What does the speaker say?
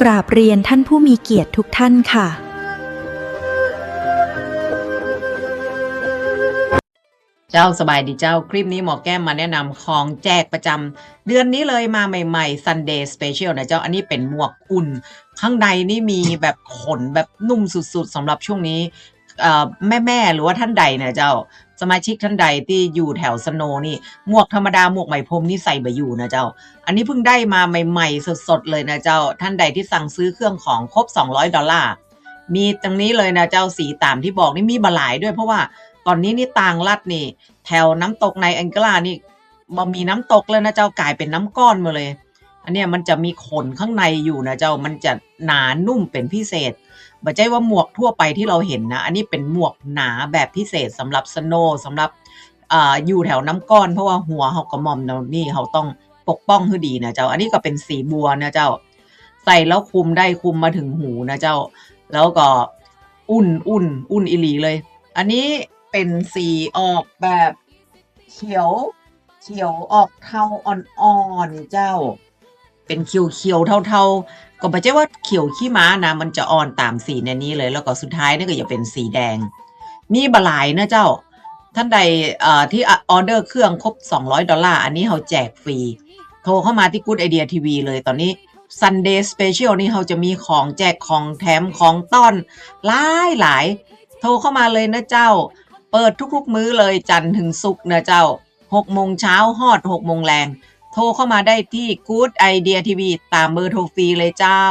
กราบเรียนท่านผู้มีเกียรติทุกท่านค่ะ เจ้าสบายดีเจ้าคลิปนี้หมอแก้มมาแนะนำของแจกประจำเดือนนี้เลยมาใหม่ๆ Sunday Special นะเจ้าอันนี้เป็นหมวกอุ่น ข้างในนี่มีแบบขนแบบนุ่มสุดๆสำหรับช่วงนี้แม่แม่ๆหรือว่าท่านใดนะเจ้า สมาชิกท่านใดที่อยู่แถวสโนนี่หมวกธรรมดาหมวกไหมพรมนี่ใส่ไปอยู่นะเจ้า อันนี้เพิ่งได้มาใหม่ๆสดๆเลยนะเจ้า ท่านใดที่สั่งซื้อเครื่องของครบ 200 ดอลลาร์มีตรงนี้เลยนะเจ้าสีตามที่บอกนี่มีบาหลายด้วยเพราะว่าตอนนี้นี่ต่างรัดนี่ แถวน้ำตกในแองกลานี่บ่มีน้ำตกเลยนะเจ้ากลายเป็นน้ำก้อนมาเลย อันเนี้ยมันจะมีขนข้างในอยู่นะเจ้ามันจะหนานุ่มเป็นพิเศษบ่ใช่ว่าหมวกทั่วไปที่เราเห็นนะ อันนี้เป็นหมวกหนาแบบพิเศษสำหรับสโนว์สำหรับอ่าอยู่แถวน้ำก้อนเพราะว่าหัวเขากระหม่อมเรานี่เขาต้องปกป้องให้ดีนะเจ้า อันนี้ก็เป็นสีบัวนะเจ้า ใส่แล้วคุมได้คุมมาถึงหูนะเจ้า แล้วก็อุ่นอุ่นอุ่นอิลีเลย อันนี้เป็นสีออกแบบเขียวเขียวออกเทาอ่อนๆเจ้า เป็นเขียวๆเทาๆ ก็ไม่ใช่ว่าเขียวขี้ม้านะมันจะอ่อนตามสีในนี้เลย แล้วก็สุดท้ายนี่ก็จะเป็นสีแดง มีบลายนะเจ้า ท่านใดที่ออเดอร์เครื่องครบ 200 ดอลลาร์อันนี้เขาแจกฟรี โทรเข้ามาที่ Good Idea TV เลยตอนนี้ Sunday Special นี่เขาจะมีของแจกของแถมของต้อนหลายหลายโทรเข้ามาเลยนะเจ้า เปิดทุกๆมื้อเลยจันทร์ถึงศุกร์นะเจ้า6โมงเช้าฮอด6โมงแรง โทรเข้ามาได้ที่ Good Idea TV ตามเบอร์โทรฟรีเลยเจ้า